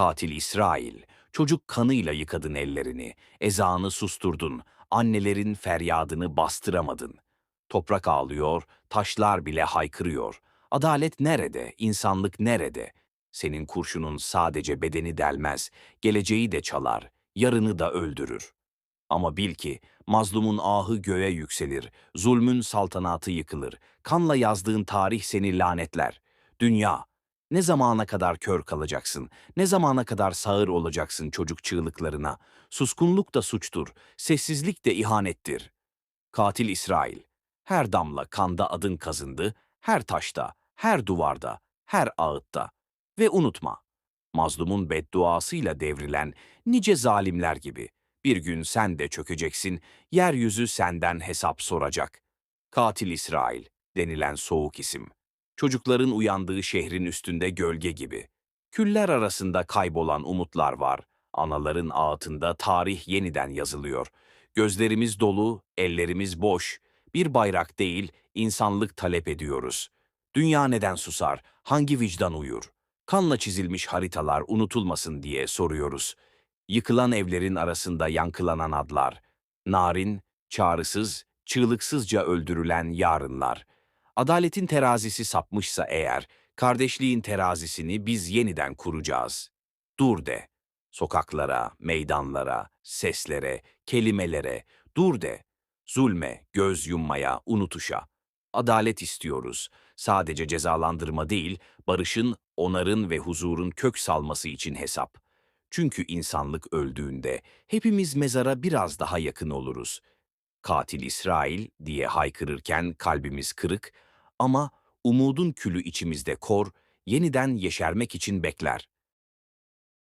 Katil İsrail, çocuk kanıyla yıkadın ellerini, ezanı susturdun, annelerin feryadını bastıramadın. Toprak ağlıyor, taşlar bile haykırıyor. Adalet nerede, insanlık nerede? Senin kurşunun sadece bedeni delmez, geleceği de çalar, yarını da öldürür. Ama bil ki mazlumun ahı göğe yükselir, zulmün saltanatı yıkılır, kanla yazdığın tarih seni lanetler. Dünya, ne zamana kadar kör kalacaksın, ne zamana kadar sağır olacaksın çocuk çığlıklarına. Suskunluk da suçtur, sessizlik de ihanettir. Katil İsrail, her damla kanda adın kazındı, her taşta, her duvarda, her ağıtta. Ve unutma, mazlumun bedduasıyla devrilen nice zalimler gibi bir gün sen de çökeceksin, yeryüzü senden hesap soracak. Katil İsrail denilen soğuk isim. Çocukların uyandığı şehrin üstünde gölge gibi. Küller arasında kaybolan umutlar var. Anaların ağıtında tarih yeniden yazılıyor. Gözlerimiz dolu, ellerimiz boş. Bir bayrak değil, insanlık talep ediyoruz. Dünya neden susar, hangi vicdan uyur? Kanla çizilmiş haritalar unutulmasın diye soruyoruz. Yıkılan evlerin arasında yankılanan adlar. Narin, çağrısız, çığlıksızca öldürülen yarınlar. Adaletin terazisi sapmışsa eğer, kardeşliğin terazisini biz yeniden kuracağız. Dur de. Sokaklara, meydanlara, seslere, kelimelere, dur de. Zulme, göz yummaya, unutuşa. Adalet istiyoruz. Sadece cezalandırma değil, barışın, onarın ve huzurun kök salması için hesap. Çünkü insanlık öldüğünde hepimiz mezara biraz daha yakın oluruz. Katil İsrail diye haykırırken kalbimiz kırık ama umudun külü içimizde kor, yeniden yeşermek için bekler.